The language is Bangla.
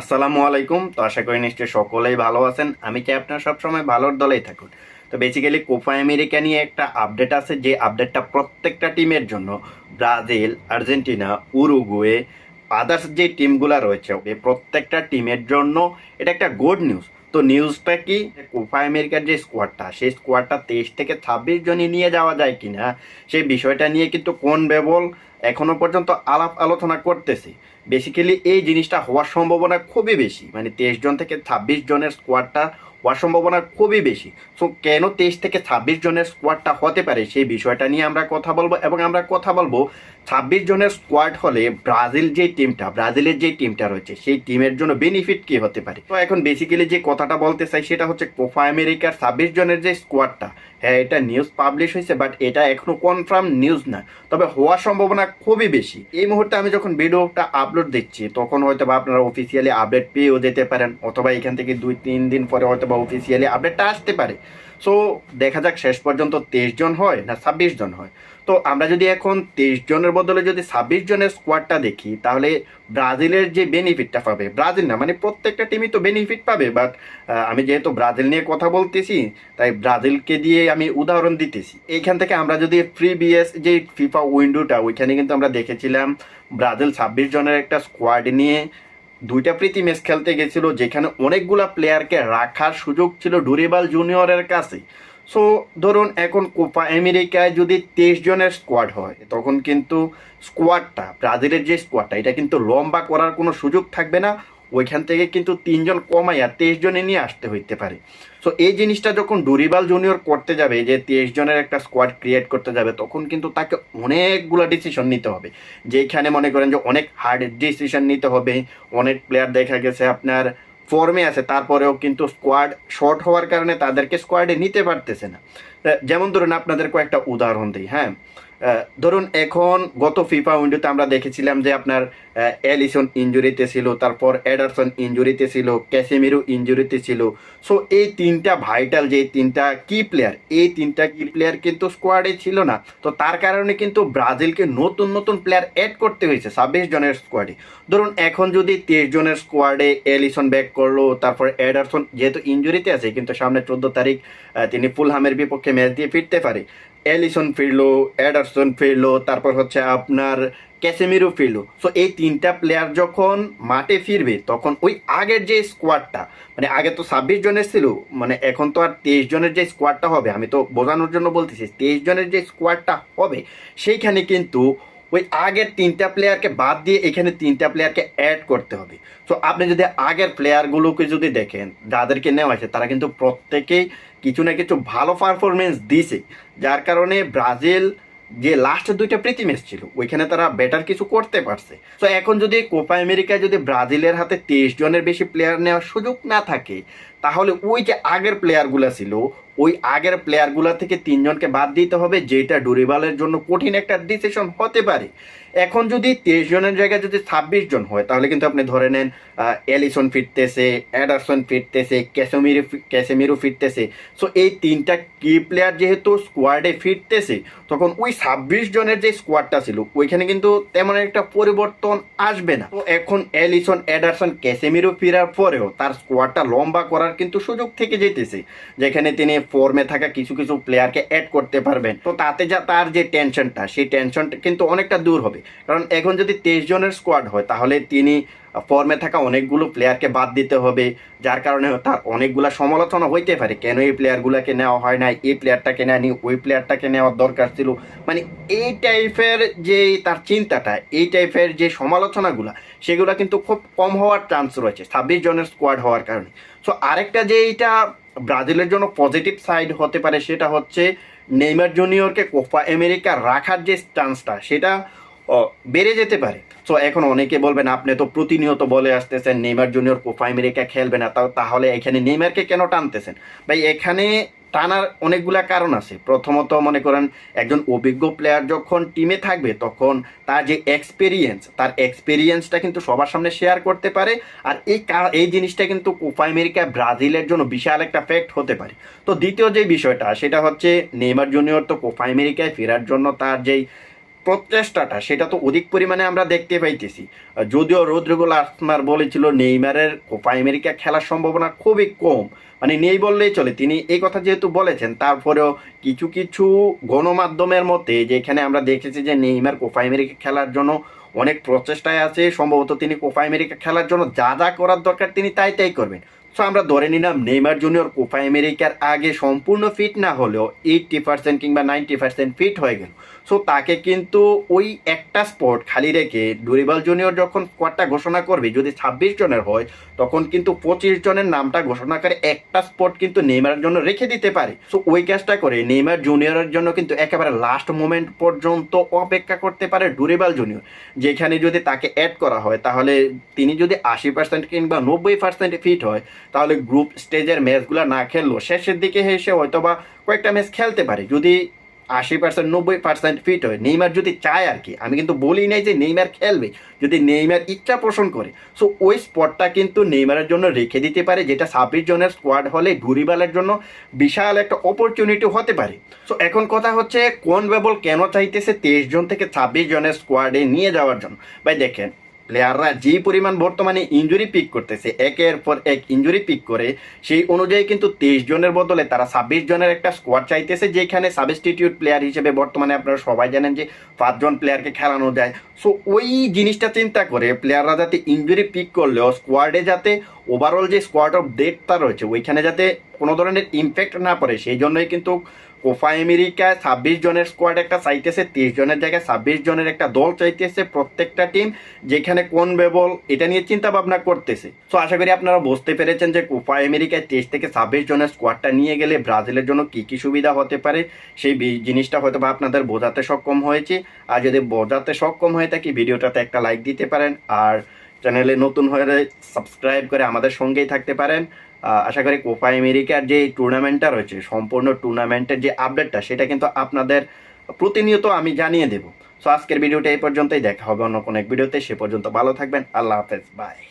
আসসালামু আলাইকুম। তো আশা করি নিশ্চয়ই সকলেই ভালো আছেন। আমি কি আপনার সবসময় ভালোর দলেই থাকুন। তো বেসিক্যালি কোপা আমেরিকা নিয়ে একটা আপডেট আছে, যে আপডেটটা প্রত্যেকটা টিমের জন্য। ব্রাজিল, আর্জেন্টিনা, উরুগুয়ে আদার্স যে টিমগুলো রয়েছে এই প্রত্যেকটা টিমের জন্য এটা একটা গুড নিউজ তো নিউজটা কি? কোপা আমেরিকার যে স্কোয়াডটা সেই স্কোয়াডটা তেইশ থেকে ছাব্বিশ জনই নিয়ে যাওয়া যায় কিনা, সেই বিষয়টা নিয়ে কিন্তু কোন বেবল এখনও পর্যন্ত আলাপ আলোচনা করতেছি। বেসিক্যালি এই জিনিসটা হওয়ার সম্ভাবনা খুবই বেশি। মানে তেইশ জন থেকে ছাব্বিশ জনের স্কোয়াডটা হওয়ার সম্ভাবনা খুবই বেশি। সো কেন তেইশ থেকে ছাব্বিশ জনের স্কোয়াডটা হতে পারে সেই বিষয়টা নিয়ে আমরা কথা বলব এবং আমরা কথা বলব ছাব্বিশ জনের স্কোয়াড হলে ব্রাজিল যে টিমটা ব্রাজিলের যে টিমটা রয়েছে, সেই টিমের জন্য বেনিফিট কি হতে পারে? তো এখন বেসিক্যালি যে কথাটা বলতে চাই সেটা হচ্ছে কোফা আমেরিকার ছাব্বিশ জনের যে স্কোয়াডটা হ্যাঁ এটা নিউজ পাবলিশ হয়েছে বাট এটা এখনও কনফার্ম নিউজ না। তবে হওয়ার সম্ভাবনা খুবই বেশি। এই মুহূর্তে আমি যখন ভিডিওটা আপলোড দিচ্ছি, তখন হয়তো বা আপনারা অফিসিয়ালি আপডেট পেয়েও যেতে পারেন, অথবা এখান থেকে দুই তিন দিন পরে হয়তো বা অফিসিয়ালি আপডেটটা আসতে পারে। সো দেখা যাক শেষ পর্যন্ত তেইশ জন হয় না ছাব্বিশ জন হয়। তো আমরা যদি এখন তেইশ জনের বদলে যদি ছাব্বিশ জনের স্কোয়াডটা দেখি, তাহলে ব্রাজিলের যে বেনিফিটটা পাবে, ব্রাজিল না মানে প্রত্যেকটা টিমই তো বেনিফিট পাবে বাট আমি যেহেতু ব্রাজিল নিয়ে কথা বলতেছি, তাই ব্রাজিলকে দিয়ে আমি উদাহরণ দিতেছি। এইখান থেকে আমরা যদি প্রিভিয়াস যে ফিফা উইন্ডোটা ওইখানে কিন্তু আমরা দেখেছিলাম, ব্রাজিল ছাব্বিশ জনের একটা স্কোয়াড নিয়ে দুইটা প্রীতি ম্যাচ খেলতে গেছিল, যেখানে অনেকগুলো প্লেয়ারকে রাখার সুযোগ ছিল ডুরিবাল জুনিয়রের কাছে। সো ধরুন এখন কোপা আমেরিকায় যদি তেইশ জনের স্কোয়াড হয়, তখন কিন্তু স্কোয়াডটা ব্রাজিলের যে স্কোয়াডটা এটা কিন্তু লম্বা করার কোনো সুযোগ থাকবে না। ওইখান থেকে কিন্তু তিনজন কমাইয়া তেইশ জনে নিয়ে আসতে হইতে পারে। সো এই জিনিসটা যখন ডুরিবাল জুনিয়র করতে যাবে, যে তেইশ জনের একটা স্কোয়াড ক্রিয়েট করতে যাবে, তখন কিন্তু তাকে অনেকগুলো ডিসিশন নিতে হবে। যেখানে মনে করেন যে অনেক হার্ড ডিসিশন নিতে হবে, অনেক প্লেয়ার দেখা গেছে আপনার ফর্মে আছে, তারপরেও কিন্তু স্কোয়াড শর্ট হওয়ার কারণে তাদেরকে স্কোয়াডে নিতে পারতেছে না। যেমন ধরুন আপনাদের কয়েকটা উদাহরণ দিই হ্যাঁ? ধরুন এখন গত ফিফা উইন্ডোতে আমরা দেখেছিলাম যে আপনার অ্যালিসন ইঞ্জুরিতে ছিল, তারপর এডারসন ইঞ্জুরিতে ছিল ক্যাসেমিরু ইঞ্জুরিতে ছিল। সো এই তিনটা ভাইটাল যে তিনটা কি প্লেয়ার এই তিনটা কি প্লেয়ার কিন্তু স্কোয়াডে ছিল না। তো তার কারণে কিন্তু ব্রাজিলকে নতুন নতুন প্লেয়ার অ্যাড করতে হয়েছে, ছাব্বিশ জনের স্কোয়াডে ধরুন এখন যদি তেইশ জনের স্কোয়াডে অ্যালিসন ব্যাক করল, তারপর এডারসন যেহেতু ইঞ্জুরিতে আছে, কিন্তু সামনে চোদ্দ তারিখ তিনি ফুলহামের বিপক্ষে ম্যাচ দিয়ে ফিরতে পারে। এলিসন ফিরলো অ্যাডারসন ফিরলো তারপর হচ্ছে আপনার ক্যাসেমিরো ফিরলো সো এই তিনটা প্লেয়ার যখন মাঠে ফিরবে, তখন ওই আগের যে স্কোয়াডটা মানে আগে তো ছাব্বিশ জনের ছিল মানে এখন তো আর তেইশ জনের যে স্কোয়াডটা হবে, আমি তো বোঝানোর জন্য বলতেছি, তেইশ জনের যে স্কোয়াডটা হবে, সেইখানে কিন্তু ওই আগের তিনটা প্লেয়ারকে বাদ দিয়ে এখানে তিনটা প্লেয়ারকে অ্যাড করতে হবে। সো আপনি যদি আগের প্লেয়ারগুলোকে যদি দেখেন, যাদেরকে নেওয়া আছে তারা কিন্তু প্রত্যেকেই কিছু না কিছু ভালো পারফরমেন্স দিছে। যার কারণে ব্রাজিল যে লাস্ট দুইটা প্রীতি ম্যাচ ছিল, ওইখানে তারা বেটার কিছু করতে পারছে। তো এখন যদি কোপা আমেরিকায় যদি ব্রাজিলের হাতে তেইশ জনের বেশি প্লেয়ার নেওয়ার সুযোগ না থাকে তাহলে ওই যে আগের প্লেয়ারগুলো ছিল, ওই আগের প্লেয়ারগুলো থেকে তিনজনকে বাদ দিতে হবে, যেটা ডুরিবালের জন্য কঠিন একটা ডিসিশন হতে পারে। এখন যদি তেইশ জনের জায়গায় যদি ছাব্বিশ জন হয়, তাহলে কিন্তু আপনি ধরে নেন এলিসন ফিরতেছে অ্যাডারসন ফিরতেছে ক্যাসেমিরো ক্যাসেমিরো ফিরতেছে। সো এই তিনটা কি প্লেয়ার যেহেতু স্কোয়াডে ফিরতেছে, তখন ওই ছাব্বিশ জনের যে স্কোয়াডটা ছিল, ওইখানে কিন্তু তেমন একটা পরিবর্তন আসবে না। তো এখন এলিসন অ্যাডারসন ক্যাসেমিরো ফেরার পরেও তার স্কোয়াডটা লম্বা করার কিন্তু সুযোগ থেকে যেতেছে। যেখানে তিনি ফর্মে থাকা কিছু কিছু প্লেয়ারকে অ্যাড করতে পারবেন। তো তাতে যা, তার যে টেনশনটা সেই টেনশনটা কিন্তু অনেকটা দূর হবে। কারণ এখন যদি তেইশ জনের স্কোয়াড হয়, তাহলে তিনি ফর্মে থাকা অনেকগুলো প্লেয়ারকে বাদ দিতে হবে, যার কারণে তার অনেকগুলো সমালোচনা হইতে পারে, কেন এই প্লেয়ারগুলোকে নেওয়া হয় না এই প্লেয়ারটাকে নেয়নি, ওই প্লেয়ারটাকে নেওয়ার দরকার ছিল। মানে এই টাইপের যে তার চিন্তাটা, এই টাইপের যে সমালোচনাগুলো, সেগুলো কিন্তু খুব কম হওয়ার চান্স রয়েছে, ছাব্বিশ জনের স্কোয়াড হওয়ার কারণে। সো আরেকটা যে এইটা ব্রাজিলের জন্য পজিটিভ সাইড হতে পারে, সেটা হচ্ছে নেইমার জুনিয়রকে কোপা আমেরিকা রাখার যে চান্সটা সেটা বেড়ে যেতে পারে। সো এখন অনেকে বলবেন, আপনি তো প্রতিনিয়ত বলে আসতেছেন, নেইমার জুনিয়র কোপা আমেরিকা খেলবে না তাহলে এখানে নেইমারকে কেন টানতেছেন? ভাই, এখানে টানার অনেকগুলা কারণ আছে। প্রথমত মনে করেন, একজন অভিজ্ঞ প্লেয়ার যখন টিমে থাকবে, তখন তার যে এক্সপিরিয়েন্স তার এক্সপিরিয়েন্সটা কিন্তু সবার সামনে শেয়ার করতে পারে। আর এই এই জিনিসটা কিন্তু কোপা আমেরিকা ব্রাজিলের জন্য বিশাল একটা ফ্যাক্ট হতে পারে। তো দ্বিতীয় যে বিষয়টা, সেটা হচ্ছে, নেইমার জুনিয়র তো কোপা আমেরিকায় ফেরার জন্য তার যেই প্রচেষ্টাটা, সেটা তো অধিক পরিমাণে আমরা দেখতে পাইতেছি। যদিও রোদ্রিগোল আসমার বলেছিল নেইমারের কোপা আমেরিকা খেলার সম্ভাবনা খুবই কম। মানে নেই বললেই চলে। তিনি এই কথা যেহেতু বলেছেন, তারপরেও কিছু কিছু গণমাধ্যমের মতে যেখানে আমরা দেখেছি যে নেইমার কোপা আমেরিকা খেলার জন্য অনেক প্রচেষ্টায় আছে, সম্ভবত তিনি কোপা আমেরিকা খেলার জন্য যা যা করার দরকার তিনি তাই তাই করবেন। সো আমরা ধরে নিলাম নেইমার জুনিয়র কোপা আমেরিকার আগে সম্পূর্ণ ফিট না হলেও এইটটি পার্সেন্ট কিংবা নাইনটি পার্সেন্ট ফিট হয়ে গেল। সো তাকে কিন্তু ওই একটা স্পট খালি রেখে ডুরিবাল জুনিয়র যখন স্কোয়াডটা ঘোষণা করবে, যদি ছাব্বিশ জনের হয়, তখন কিন্তু পঁচিশ জনের নামটা ঘোষণা করে একটা স্পট কিন্তু নেইমারের জন্য রেখে দিতে পারে। সো ওই কাজটা করে নেইমার জুনিয়রের জন্য কিন্তু একেবারে লাস্ট মোমেন্ট পর্যন্ত অপেক্ষা করতে পারে ডুরিবাল জুনিয়র যেখানে যদি তাকে অ্যাড করা হয়, তাহলে তিনি যদি আশি পার্সেন্ট কিংবা নব্বই পার্সেন্ট ফিট হয়, তাহলে গ্রুপ স্টেজের ম্যাচগুলো না খেললেও শেষের দিকে এসে হয়তো বা কয়েকটা ম্যাচ খেলতে পারে। যদি আশি পার্সেন্ট নব্বই পার্সেন্ট ফিট হয়। নেইমার যদি চায় আর কি, আমি কিন্তু বলি নাই যে নেইমার খেলবে, যদি নেইমার ইচ্ছা পোষণ করে। সো ওই স্পটটা কিন্তু নেইমারের জন্য রেখে দিতে পারে, যেটা ছাব্বিশ জনের স্কোয়াড হলে ডুরিবালের জন্য বিশাল একটা অপরচুনিটি হতে পারে। সো এখন কথা হচ্ছে, কোন বেবল কেন চাইতেছে তেইশ জন থেকে ছাব্বিশ জনের স্কোয়াডে নিয়ে যাওয়ার জন্য? ভাই, দেখেন প্লেয়াররা যে পরিমাণ বর্তমানে ইঞ্জুরি পিক করতেছে, একের পর এক ইঞ্জুরি পিক করে, সেই অনুযায়ী কিন্তু তেইশ জনের বদলে তারা ছাব্বিশ জনের একটা স্কোয়াড চাইতেছে, যেখানে সাবস্টিটিউট প্লেয়ার হিসেবে বর্তমানে আপনারা সবাই জানেন যে পাঁচজন প্লেয়ারকে খেলানো যায়। সো ওই জিনিসটা চিন্তা করে প্লেয়াররা যাতে ইঞ্জুরি পিক করলেও স্কোয়াডে যাতে ওভারঅল যে স্কোয়াড অফ ডেটটা রয়েছে, ওইখানে যাতে কোনো ধরনের ইমপ্যাক্ট না পড়ে, সেই জন্যই কিন্তু কোফা আমেরিকা ছাব্বিশ জনের স্কোয়াড একটা চাইতেছে, তিরিশ জনের জায়গায় ছাব্বিশ জনের একটা দল চাইতেছে প্রত্যেকটা টিম যেখানে কোন বেবল এটা নিয়ে চিন্তা ভাবনা করতেছে। সো আশা করি আপনারা বুঝতে পেরেছেন যে কোপা আমেরিকায় তেইশ থেকে ছাব্বিশ জনের স্কোয়াডটা নিয়ে গেলে ব্রাজিলের জন্য কী কী সুবিধা হতে পারে, সেই জিনিসটা হয়তো বা আপনাদের বোঝাতে সক্ষম হয়েছে। আর যদি বোঝাতে সক্ষম হয়ে থাকি, ভিডিওটাতে একটা লাইক দিতে পারেন। আর চ্যানেলে নতুন হয়ে সাবস্ক্রাইব করে আমাদের সঙ্গেই থাকতে পারেন। আশা করি কোপা আমেরিকার যে টুর্নামেন্টটা রয়েছে, সম্পূর্ণ টুর্নামেন্টের যে আপডেটটা সেটা কিন্তু আপনাদের প্রতিনিয়ত আমি জানিয়ে দেব। সো আজকের ভিডিওটা এই পর্যন্তই। দেখা হবে অন্য কোনো এক ভিডিওতে সে পর্যন্ত ভালো থাকবেন। আল্লাহ হাফেজ। বাই